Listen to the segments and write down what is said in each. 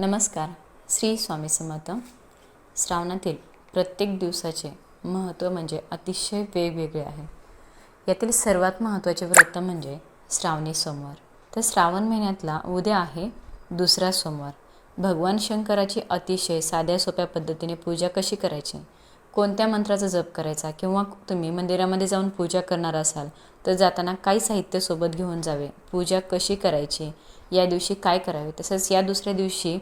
नमस्कार. श्री स्वामी समर्थ. श्रावणातील प्रत्येक दिवसाचे महत्त्व म्हणजे अतिशय वेगवेगळे आहे. यातील सर्वात महत्त्वाचे व्रत म्हणजे श्रावणी सोमवार. तर श्रावण महिन्यातला उद्या आहे दुसरा सोमवार. भगवान शंकराची अतिशय साध्या सोप्या पद्धतीने पूजा कशी करायची? कोणत्या मंत्राचा जप करायचा? किंवा तुम्ही मंदिरामध्ये जाऊन पूजा करणार असाल तर जाताना काही साहित्य सोबत घेऊन जावे. पूजा कशी करायची? या दिवशी काय करावे? तसंच या दुसऱ्या दिवशी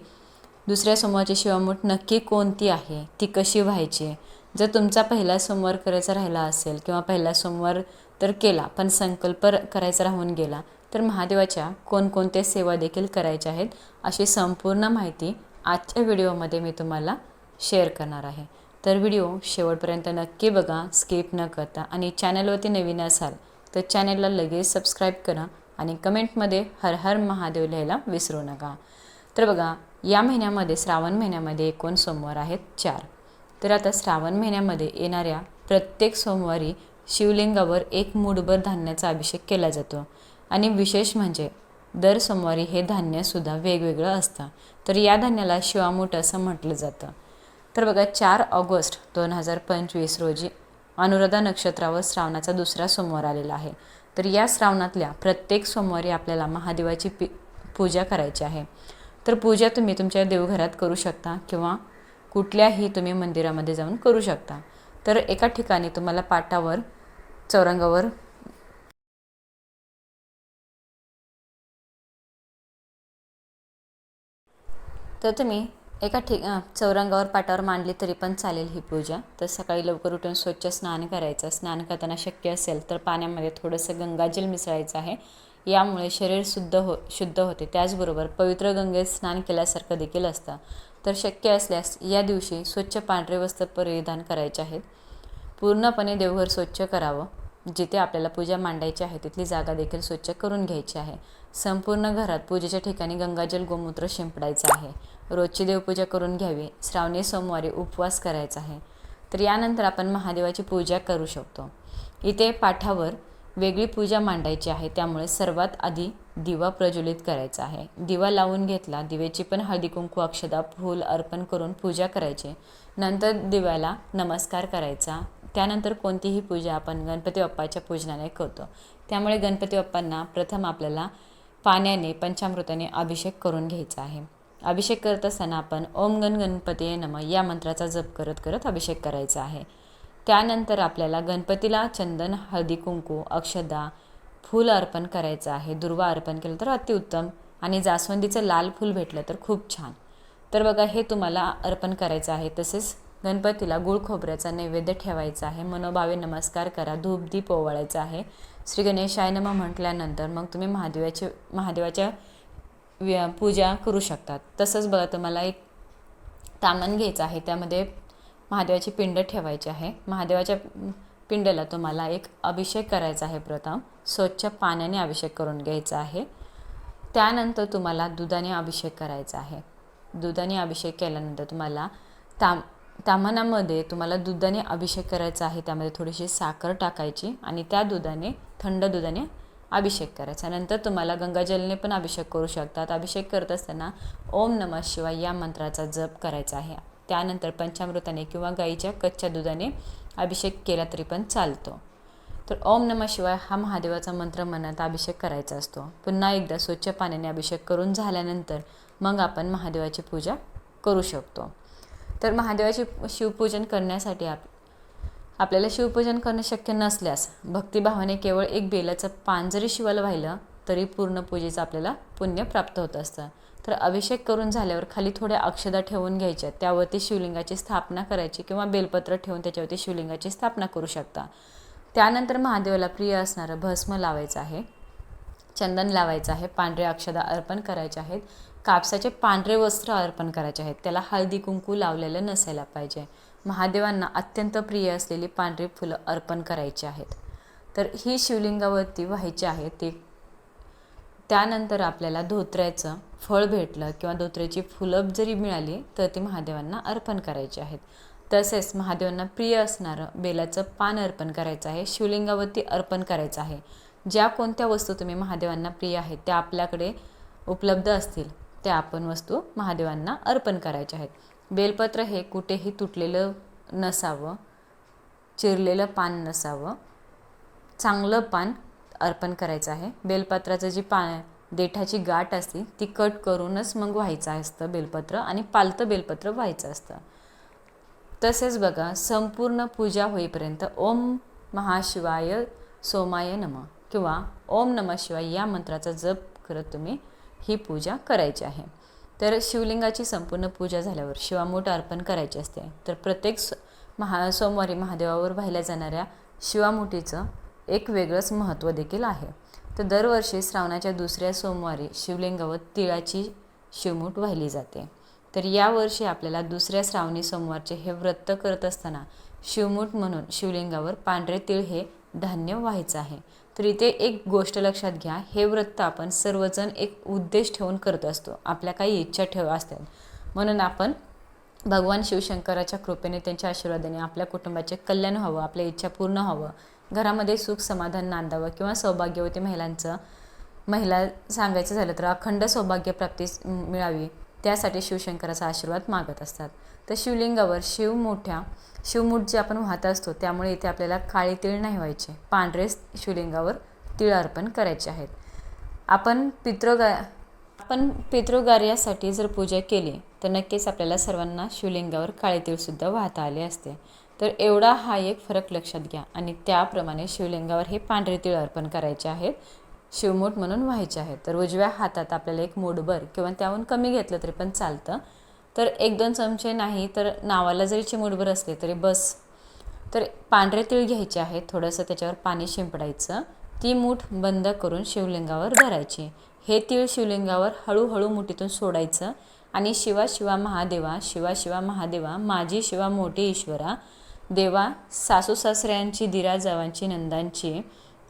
दुसऱ्या सोमवारची शिवामूठ नक्की कोणती आहे? ती कशी व्हायची? जर तुमचा पहिला सोमवार करायचा राहिला असेल किंवा पहिला सोमवार तर केला पण संकल्प करायचा राहून गेला तर महादेवाच्या कोणकोणत्या सेवा देखील करायच्या आहेत अशी संपूर्ण माहिती आजच्या व्हिडिओमध्ये मी तुम्हाला शेअर करणार आहे. तर व्हिडिओ शेवटपर्यंत नक्की बघा स्किप न करता. आणि चॅनलवरती नवीन असाल तर चॅनलला लगेच सबस्क्राईब करा. आणि कमेंटमध्ये हर हर महादेव लिहायला विसरू नका. तर बघा या महिन्यामध्ये श्रावण महिन्यामध्ये एकूण सोमवार आहेत चार. तर आता श्रावण महिन्यामध्ये येणाऱ्या प्रत्येक सोमवारी शिवलिंगावर एक मूठभर धान्याचा अभिषेक केला जातो. आणि विशेष म्हणजे दर सोमवारी हे धान्यसुद्धा वेगवेगळं असतं. तर या धान्याला शिवामूठ असं म्हटलं जातं. तर बघा चार ऑगस्ट दोन हजार पंचवीस रोजी अनुराधा नक्षत्रावर श्रावणाचा दुसरा सोमवार आलेला आहे. तर या श्रावणातल्या प्रत्येक सोमवारी आपल्याला महादेवाची पी पूजा करायची आहे. तर पूजा तुम्ही तुमच्या देवघरात करू शकता किंवा कुठल्याही तुम्ही मंदिरामध्ये जाऊन करू शकता. तर एका ठिकाणी तुम्हाला पाटावर चौरंगावर तर तुम्ही एका ठिक चौरंगावर पाटावर मांडली तरी पण चालेल ही पूजा. तर सकाळी लवकर उठून स्वच्छ स्नान करायचं. स्नान करताना शक्य असेल तर पाण्यामध्ये थोडंसं गंगाजल मिसळायचं आहे. यामुळे शरीर शुद्ध हो शुद्ध होते. त्याचबरोबर पवित्र गंगेत स्नान केल्यासारखं देखील असतं. तर शक्य असल्यास या दिवशी स्वच्छ पांढरे वस्त्र परिधान करायचे आहेत. पूर्णपणे देवघर स्वच्छ करावं. जिथे आपल्याला पूजा मांडायची आहे तिथली जागा देखील स्वच्छ करून घ्यायची आहे. संपूर्ण घरात पूजेच्या ठिकाणी गंगाजल गोमूत्र शिंपडायचं आहे. रोजची देवपूजा करून घ्यावी. श्रावणी सोमवारी उपवास करायचा आहे. तर यानंतर आपण महादेवाची पूजा करू शकतो. इथे पाठावर वेगळी पूजा मांडायची आहे. त्यामुळे सर्वात आधी दिवा प्रज्वलित करायचा आहे. दिवा लावून घेतला दिवेची पण हळदी कुंकू अक्षदा फूल अर्पण करून पूजा करायची. नंतर दिव्याला नमस्कार करायचा. त्यानंतर कोणतीही पूजा आपण गणपती बाप्पाच्या पूजनाने करतो. त्यामुळे गणपती बाप्पांना प्रथम आपल्याला पाण्याने पंचामृताने अभिषेक करून घ्यायचा आहे. अभिषेक करत असताना आपण ओम गण गणपती नम या मंत्राचा जप करत करत अभिषेक करायचा आहे. त्यानंतर आपल्याला गणपतीला चंदन हळदी कुंकू अक्षदा फूल अर्पण करायचं आहे. दुर्वा अर्पण केलं तर अतिउत्तम आणि जास्वंदीचं लाल फूल भेटलं तर खूप छान. तर बघा हे तुम्हाला अर्पण करायचं आहे. तसेच गणपतीला गुळ खोबऱ्याचा नैवेद्य ठेवायचा आहे. मनोभावे नमस्कार करा. धूप दीप ओवाळायचा आहे. श्री गणेशाय नमः म्हटल्यानंतर मग तुम्ही महादेवाचे महादेवाच्या व्य- पूजा करू शकतात. तसंच बघा तुम्हाला एक तामण घ्यायचं आहे. त्यामध्ये महादेवाची पिंड ठेवायची आहे. महादेवाच्या पिंडला तुम्हाला एक अभिषेक करायचा आहे प्रथम. स्वच्छ पाण्याने अभिषेक करून घ्यायचा आहे. त्यानंतर तुम्हाला दुधाने अभिषेक करायचा आहे. दुधाने अभिषेक केल्यानंतर तुम्हाला ताम तामणामध्ये तुम्हाला दुधाने अभिषेक करायचा आहे. त्यामध्ये थोडीशी साखर टाकायची आणि त्या दुधाने थंड दुधाने अभिषेक करायचा. नंतर तुम्हाला गंगाजलने पण अभिषेक करू शकतात. अभिषेक करत असताना ओम नमः शिवाय या मंत्राचा जप करायचा आहे. त्यानंतर पंचामृताने किंवा गाईच्या कच्च्या दुधाने अभिषेक केला तरी पण चालतो. तर ओम नमः शिवाय हा महादेवाचा मंत्र मनात अभिषेक करायचा असतो. पुन्हा एकदा स्वच्छ पाण्याने अभिषेक करून झाल्यानंतर मग आपण महादेवाची पूजा करू शकतो. तर महादेवाची शिवपूजन करण्यासाठी आप आपल्याला शिवपूजन करणं शक्य नसल्यास भक्तिभावाने केवळ एक बेलाचं पान जरी शिवायला व्हायलं तरी पूर्ण पूजेचं आपल्याला पुण्य प्राप्त होत असतं. तर अभिषेक करून झाल्यावर खाली थोड्या अक्षदा ठेवून घ्यायच्या. त्यावरती शिवलिंगाची स्थापना करायची किंवा बेलपत्र ठेवून त्याच्यावरती शिवलिंगाची स्थापना करू शकता. त्यानंतर महादेवाला प्रिय असणारं भस्म लावायचं आहे. चंदन लावायचं आहे. पांढरे अक्षदा अर्पण करायचे आहेत. कापसाचे पांढरे वस्त्र अर्पण करायचे आहेत. त्याला हळदी कुंकू लावलेलं नसायला पाहिजे. महादेवांना अत्यंत प्रिय असलेली पांढरी फुलं अर्पण करायची आहेत. तर ही शिवलिंगावरती व्हायची आहे ते त्यानंतर आपल्याला धोत्र्याचं फळ भेटलं किंवा धोत्र्याची फुलं जरी मिळाली तर ती महादेवांना अर्पण करायची आहेत. तसेच महादेवांना प्रिय असणारं बेलाचं पान अर्पण करायचं आहे शिवलिंगावरती अर्पण करायचं आहे. ज्या कोणत्या वस्तू तुम्ही महादेवांना प्रिय आहेत त्या आपल्याकडे उपलब्ध असतील त्या आपण वस्तू महादेवांना अर्पण करायच्या आहेत. बेलपत्र हे कुठेही तुटलेलं नसावं चिरलेलं पान नसावं. चांगलं पान अर्पण करायचं आहे. बेलपत्राचं जी पा देठाची गाठ असते ती कट करूनच मग व्हायचं असतं बेलपत्र आणि पालतं बेलपत्र व्हायचं असतं. तसेच बघा संपूर्ण पूजा होईपर्यंत ओम महाशिवाय सोमाय नम किंवा ओम नम शिवाय या मंत्राचा जप करत तुम्ही ही पूजा करायची आहे. तर शिवलिंगाची संपूर्ण पूजा झाल्यावर शिवामूठ अर्पण करायची असते. तर प्रत्येक स महा सोमवारी महादेवावर वाहिल्या जाणाऱ्या शिवामुठीचं एक वेगळंच महत्त्व देखील आहे. तर दरवर्षी श्रावणाच्या दुसऱ्या सोमवारी शिवलिंगावर तिळाची शिवमूठ वाहिली जाते. तर यावर्षी आपल्याला दुसऱ्या श्रावणी सोमवारचे हे व्रत करत असताना शिवमूठ म्हणून शिवलिंगावर पांढरे तिळ हे धान्य व्हायचं आहे. तर इथे एक गोष्ट लक्षात घ्या हे व्रत आपण सर्वजण एक उद्देश ठेवून करत असतो. आपल्या काही इच्छा ठेवा असतात. म्हणून आपण भगवान शिवशंकराच्या कृपेने त्यांच्या आशीर्वादाने आपल्या कुटुंबाचे कल्याण व्हावं आपल्या इच्छा पूर्ण व्हावं. घरामध्ये सुख समाधान नांदावं किंवा सौभाग्यवती महिलांचं महिला सांगायचं झालं तर अखंड सौभाग्यप्राप्ती मिळावी. त्यासाठी शिवशंकराचा आशीर्वाद मागत असतात. तर शिवलिंगावर शिव मोठ्या शिवमूठ जे आपण वाहत असतो त्यामुळे इथे आपल्याला काळे तीळ नाही व्हायचे. पांढरे शिवलिंगावर तीळ अर्पण करायचे आहेत. आपण पितृगा आपण पितृगार्यासाठी जर पूजा केली तर नक्कीच आपल्याला सर्वांना शिवलिंगावर काळे तीळसुद्धा वाहता आले असते. तर एवढा हा एक फरक लक्षात घ्या. आणि त्याप्रमाणे शिवलिंगावर हे पांढरे तीळ अर्पण करायचे आहेत. शिवमूठ म्हणून व्हायचे आहेत. तर उजव्या हातात आपल्याला एक मूठभर किंवा त्याहून कमी घेतलं तरी पण चालतं. तर एक दोन चमचे नाही तर नावाला जरी चिमूटभर असले तरी बस. तर पांढरे तीळ घ्यायचे आहेत थोडंसं त्याच्यावर पाणी शिंपडायचं. ती मूठ बंद करून शिवलिंगावर धरायची. हे तीळ शिवलिंगावर हळूहळू मुठीतून सोडायचं आणि शिवा शिवा महादेवा शिवा शिवा महादेवा माझी शिवा मोठी ईश्वरा देवा सासू सासऱ्यांची दिराजावांची नंदांची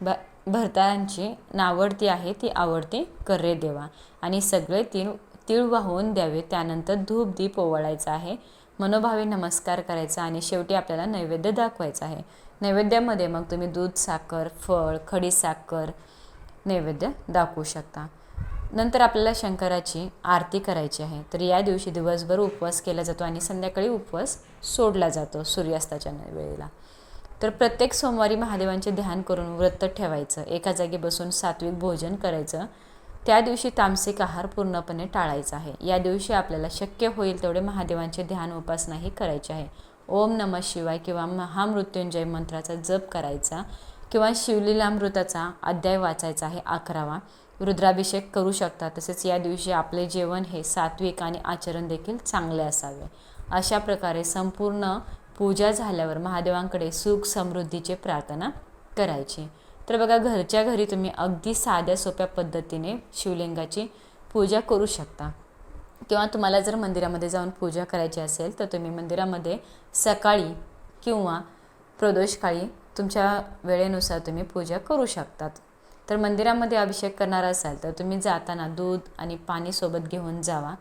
बा भरतांची नावडती आहे ती आवडती करे देवा. आणि सगळे तीळ तीळ वाहून द्यावे त्यानंतर धूप दीप ओवाळायचा आहे. मनोभावे नमस्कार करायचा आणि शेवटी आपल्याला नैवेद्य दाखवायचा आहे. नैवेद्यामध्ये मग तुम्ही दूध साखर फळ खडी साखर नैवेद्य दाखवू शकता. नंतर आपल्याला शंकराची आरती करायची आहे. तर या दिवशी दिवसभर उपवास केला जातो आणि संध्याकाळी उपवास सोडला जातो सूर्यास्ताच्या वेळेला. तर प्रत्येक सोमवारी महादेवांचे ध्यान करून व्रत ठेवायचं. एका जागी बसून सात्विक भोजन करायचं. त्या दिवशी तामसिक आहार पूर्णपणे टाळायचा आहे. या दिवशी आपल्याला शक्य होईल तेवढे महादेवांचे ध्यान उपासनाही करायची आहे. ओम नम शिवाय किंवा महामृत्युंजय मंत्राचा जप करायचा किंवा शिवलीलामृताचा अध्याय वाचायचा आहे अकरावा. रुद्राभिषेक करू शकता. तसेच या दिवशी आपले जेवण हे सात्विक आणि आचरण देखील चांगले असावे. अशा प्रकारे संपूर्ण पूजा झाल्यावर महादेवांकडे सुख समृद्धीचे प्रार्थना करायची. तर बघा घरच्या घरी तुम्ही अगदी साध्या सोप्या पद्धतीने शिवलिंगाची पूजा करू शकता. किंवा तुम्हाला जर मंदिरामध्ये जाऊन पूजा करायची असेल तर तुम्ही मंदिरामध्ये सकाळी किंवा प्रदोषकाळी तुमच्या वेळेनुसार तुम्ही पूजा करू शकतात. तर मंदिरामध्ये अभिषेक करणार असाल तर तुम्ही जाताना दूध आणि पाणी सोबत घेऊन जावा.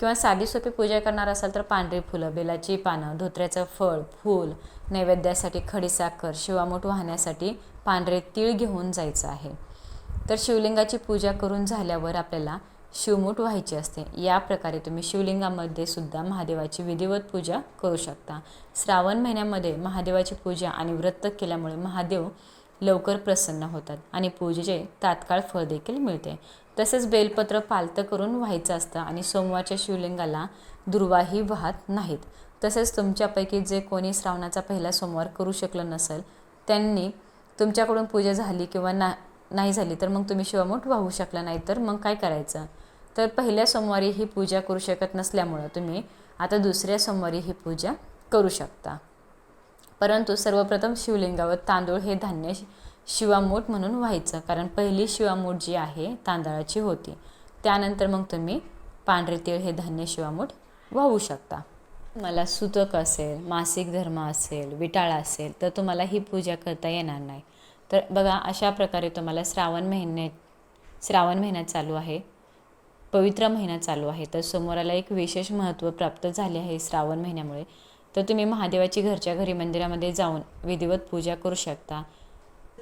किंवा साधी सोपी पूजा करणार असाल तर पांढरी फुलं बेलाची पानं धोत्र्याचं फळ फूल नैवेद्यासाठी खडीसाखर शिवामूठ वाहण्यासाठी पांढरे तीळ घेऊन जायचं आहे. तर शिवलिंगाची पूजा करून झाल्यावर आपल्याला शिवमूठ व्हायची असते. या प्रकारे तुम्ही शिवलिंगामध्ये सुद्धा महादेवाची विधिवत पूजा करू शकता. श्रावण महिन्यामध्ये महादेवाची पूजा आणि व्रत केल्यामुळे महादेव लवकर प्रसन्न होतात आणि पूजेचे तात्काळ फळ देखील मिळते. तसेच बेलपत्र पालतं करून व्हायचं असतं आणि सोमवारच्या शिवलिंगाला दुर्वाही वाहत नाहीत. तसेच तुमच्यापैकी जे कोणी श्रावणाचा पहिला सोमवार करू शकलं नसेल त्यांनी तुमच्याकडून पूजा झाली किंवा ना नाही झाली तर मग तुम्ही शिवमूठ वाहू शकला नाही तर मग काय करायचं? तर पहिल्या सोमवारी ही पूजा करू शकत नसल्यामुळं तुम्ही आता दुसऱ्या सोमवारी ही पूजा करू शकता. परंतु सर्वप्रथम शिवलिंगावर तांदूळ हे धान्य शिवामूठ म्हणून व्हायचं कारण पहिली शिवामूठ जी आहे तांदळाची होती. त्यानंतर मग तुम्ही पांढरे तीळ हे धान्य शिवामूठ वाहू शकता. मला सुतक असेल मासिक धर्म असेल विटाळा असेल तर तुम्हाला ही पूजा करता येणार नाही. तर बघा अशा प्रकारे तुम्हाला श्रावण महिन्यात श्रावण महिना चालू आहे पवित्र महिना चालू आहे. तर समोराला एक विशेष महत्त्व प्राप्त झाले आहे श्रावण महिन्यामुळे. तर तुम्ही महादेवाची घरच्या घरी मंदिरामध्ये जाऊन विधिवत पूजा करू शकता.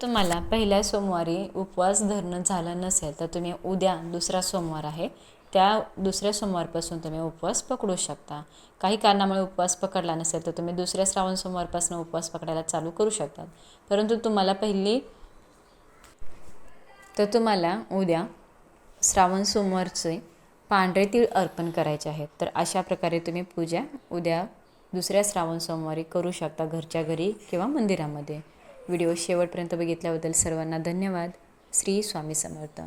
तुम्हाला पहिल्या सोमवारी उपवास धरणं झालं नसेल तर तुम्ही उद्या दुसरा सोमवार आहे. त्या दुसऱ्या सोमवारपासून तुम्ही उपवास पकडू शकता. काही कारणामुळे उपवास पकडला नसेल तर तुम्ही दुसऱ्या श्रावण सोमवारपासून उपवास पकडायला चालू करू शकतात. परंतु तुम्हाला पहिली तर तुम्हाला उद्या श्रावण सोमवारचे पांढरे तीळ अर्पण करायचे आहेत. तर अशा प्रकारे तुम्ही पूजा उद्या दुसऱ्या श्रावण सोमवारी करू शकता घरच्या घरी किंवा मंदिरामध्ये. व्हिडिओ शेवटपर्यंत बघितल्याबद्दल सर्वांना धन्यवाद. श्री स्वामी समर्थ.